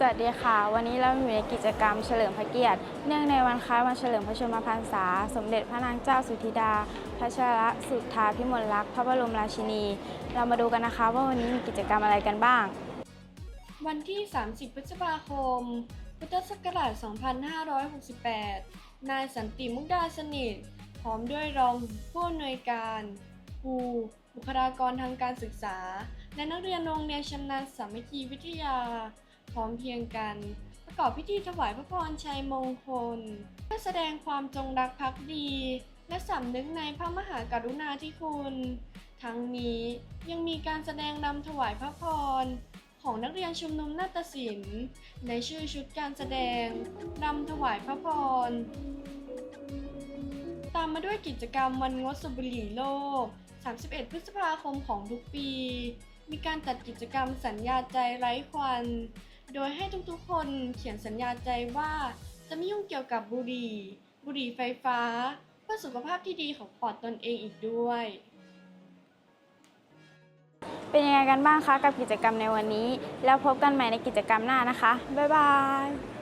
สวัสดีค่ะ วันนี้เราอยู่ในกิจกรรมเฉลิมพระเกียรติ เนื่องในวันคล้ายวันเฉลิมพระชนมพรรษา สมเด็จพระนางเจ้าสุธิดา พระชรสุทธาพิมลลักษณ์พระบรมราชินี เรามาดูกันนะคะว่าวันนี้มีกิจกรรมอะไรกันบ้าง วันที่ 30 พฤษภาคม พุทธศักราช 2568 นายสันติมุกดาสนิท พร้อมด้วยรองผู้อำนวยการครูบุคลากรทางการศึกษา และนักเรียนโรงเรียนชำนาญสามัคคีวิทยา ร้อมเพรียงกัน ประกอบพิธีถวายพระพรชัยมงคล เพื่อแสดงความจงรักภักดี และสำนึกในพระมหากรุณาธิคุณ ทั้งนี้ยังมีการแสดงนำถวายพระพรของนักเรียนชุมนุมนาฏศิลป์ ในชื่อชุดการแสดงนำถวายพระพร ตามมาด้วยกิจกรรมวันงดสูบบุหรี่โลก 31 พฤษภาคมของทุกปี มีการจัดกิจกรรมสัญญาใจไร้ควัน โดยให้ทุกๆคนเขียนสัญญาใจว่า จะไม่ยุ่งเกี่ยวกับบุหรี่ บุหรี่ไฟฟ้า เพื่อสุขภาพที่ดีของปอดตนเองอีกด้วย เป็นยังไงกันบ้างคะกับกิจกรรมในวันนี้ แล้วพบกันใหม่ในกิจกรรมหน้านะคะ บ๊ายบาย